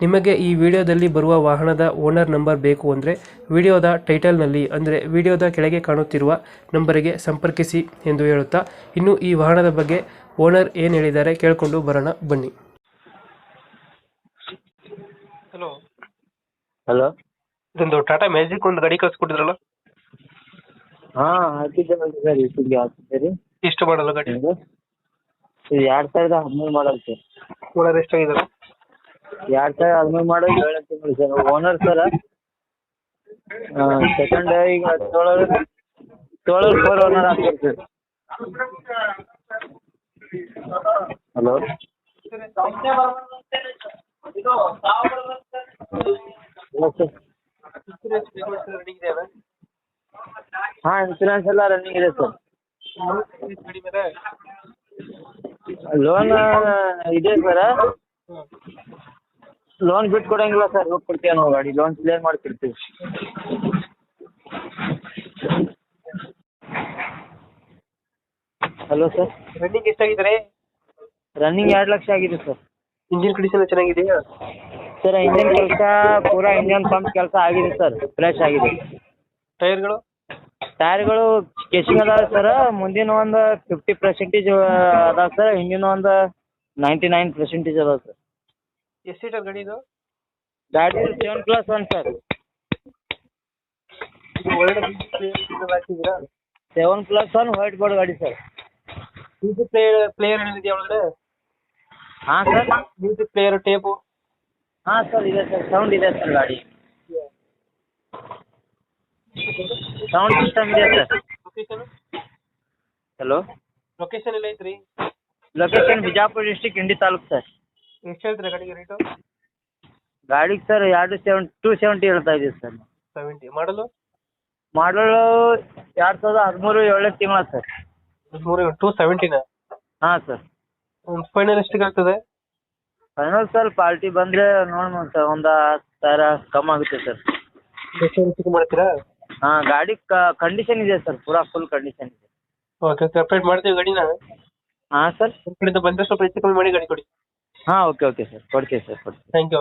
ನಿಮಗೆ ಈ ವಿಡಿಯೋದಲ್ಲಿ ಬರುವ ವಾಹನದ ಓನರ್ ನಂಬರ್ ಬೇಕು ಅಂದರೆ ವಿಡಿಯೋದ ಟೈಟಲ್ನಲ್ಲಿ ಅಂದರೆ ವಿಡಿಯೋದ ಕೆಳಗೆ ಕಾಣುತ್ತಿರುವ ನಂಬರಿಗೆ ಸಂಪರ್ಕಿಸಿ ಎಂದು ಹೇಳುತ್ತಾ ಇನ್ನು ಈ ವಾಹನದ ಬಗ್ಗೆ ಓನರ್ ಏನು ಹೇಳಿದ್ದಾರೆ ಕೇಳಿಕೊಂಡು ಬರೋಣ ಬನ್ನಿ. ಹಲೋ. ಹಲೋ. ಇದೊಂದು ಟಾಟಾ ಮ್ಯಾಜಿಕ್ ಒಂದು ಗಾಡಿ ಕಳ್ಸಿಕೊಟ್ಟಿದ್ರಲ್ಲ? ಹಾ ಹಾಕಿದ್ದೆ ನೋಡಿ ಸರ್ ಯೂಟ್ಯೂಬ್ಗೆ ಹಾಕಿದ್ದೆ ರೀ. ಎಷ್ಟು ಮಾಡಲ್ಲ ಗಾಡಿ? ಎರಡು ಸಾವಿರದ ಹದಿಮೂರು ಮಾಡಲ್ ಸರ್. ಓನರ್ ಎಷ್ಟಾಗಿದ್ದಾರೆ? ಎರಡು ಸಾವಿರ ಹದಿಮೂರು ಮಾಡೋ ಏಳು ಸರ್. ಓನರ್ ಸರ ಸೆಕೆಂಡ್ ಈಗ ತೊಳೋರು ತೊಳೋರು ಫೋರ್ ಓನರ್ ಆಗ್ತಾರೆ ಸರ್. ಹಲೋ ಹಾಂ ಇನ್ಸೂರೆನ್ಸ್ ಎಲ್ಲ ರನ್ನಿಂಗ್ ಇದೆ ಸರ್ ಲೋನ್ ಇದೆ ಸರ ಲೋನ್ ಬಿಟ್ಟು ಕೊಡಂಗಿಲ್ಲ ಸರ್ ಹೋಗಿ ಕೊಡ್ತೀವಿ ನಾವು ಗಾಡಿ? ಲೋನ್ ಕ್ಲಿಯರ್ ಮಾಡ್ತಿರ್ತೀವಿ. ಹಲೋ ಸರ್ ರನ್ನಿಂಗ್ ಎಷ್ಟಾಗಿದ್ರೆ ರನ್ನಿಂಗ್ ಎರಡು ಲಕ್ಷ ಆಗಿದೆ ಸರ್ ಇಂಜಿನ್ ಕಂಡೀಷನ್ ಚೆನ್ನಾಗಿದೆಯಾ? ಸರ್ ಇಂಜಿನ್ ಕೆಲಸ ಪೂರಾ ಇಂಜಿನ್ ಪಂಪ್ ಕೆಲಸ ಆಗಿದೆ ಸರ್ ಫ್ರೆಶ್ ಆಗಿದೆ. ಟೈರ್ಗಳು ಟೈರ್ಗಳು ಕೇಸಿಂಗ್ ಅದಾವೆ ಸರ್ ಮುಂದಿನ ಒಂದು ಫಿಫ್ಟಿ ಪರ್ಸೆಂಟೇಜ್ ಅದಾವೆ ಸರ್ ಹಿಂದಿನ ಒಂದು ನೈಂಟಿ ನೈನ್ ಪರ್ಸೆಂಟೇಜ್ ಅದಾವೆ ಸರ್ ಎಷ್ಟು ಸೀಟರ್ ಗಾಡಿ ಇದು ಗಾಡಿ ಸೆವೆನ್ ಪ್ಲಸ್ ಒನ್ ಸರ್ ಒಳ್ಳೆ ಹಾಕಿದ್ದೀರಾ? Seven plus one white board ಗಾಡಿ ಸರ್ ಮ್ಯೂಸಿಕ್ ಪ್ಲೇಯರ್ ಪ್ಲೇಯರ್ ಏನಿದೆಯಾ ಒಳಗಡೆ? ಹಾ ಸರ್ ಮ್ಯೂಸಿಕ್ ಪ್ಲೇಯರ್ ಟೇಪು ಹಾ ಸರ್ ಇದೆ ಸರ್ ಸೌಂಡ್ ಇದೆ ಸರ್ ಗಾಡಿ. ಸೌಂಡ್ ಸಿಸ್ಟಮ್ ಇದೆ ಸರ್ ಲೊಕೇಶನ್ ಹಲೋ ಲೊಕೇಶನ್ ಎಲ್ಲ ಐತ್ರಿ? Location Bijapur district Indi taluk sir ಎಷ್ಟು ಹೇಳ್ತೀರಾ ಗಾಡಿಗೆ ರೇಟು ಗಾಡಿಗೆ ಸರ್ ಎರಡು ಸೆವೆನ್ ಟೂ ಸೆವೆಂಟಿ ಹೇಳ್ತಾ ಇದ್ದೀವಿ ಸರ್. ಸೆವೆಂಟಿ ಮಾಡಲು? ಮಾಡಲು ಎರಡು ಸಾವಿರದ ಹದಿಮೂರು ಏಳನೇ ತಿಂಗಳ ಸರ್. ಮೂರು ಟೂ ಸೆವೆಂಟಿನ ಹಾಂ ಸರ್. ಒಂದು ಫೈನಲ್ ಎಷ್ಟಿಗೆ ಆಗ್ತದೆ? ಫೈನಲ್ ಸರ್ ಪಾರ್ಟಿ ಬಂದ್ರೆ ನೋಡೋಣ ಸರ್ ಒಂದು ಹತ್ತು ಸಾವಿರ ಕಮ್ಮಿ ಆಗುತ್ತೆ ಸರ್. ಎಷ್ಟು ಮಾಡ್ತೀರಾ? ಹಾಂ ಗಾಡಿ ಕಂಡೀಷನ್ ಇದೆ ಸರ್ ಪೂರಾ ಫುಲ್ ಕಂಡೀಷನ್ ಇದೆ. ಓಕೆ ಸಪ್ರೇಟ್ ಮಾಡ್ತೀವಿ ಗಾಡಿನ? ಹಾಂ ಸರ್. ನಿಮ್ಮ ಕಡೆಯಿಂದ ಬಂದರೆ ಸ್ವಲ್ಪ ಹೆಚ್ಚು ಕಮ್ಮಿ ಮಾಡಿ ಗಾಡಿ ಕೊಡಿ. ಹಾಂ ಓಕೆ ಓಕೆ ಸರ್ ಕೊಡ್ತೀವಿ ಸರ್ ಕೊಡ್ತೀವಿ ಥ್ಯಾಂಕ್ ಯು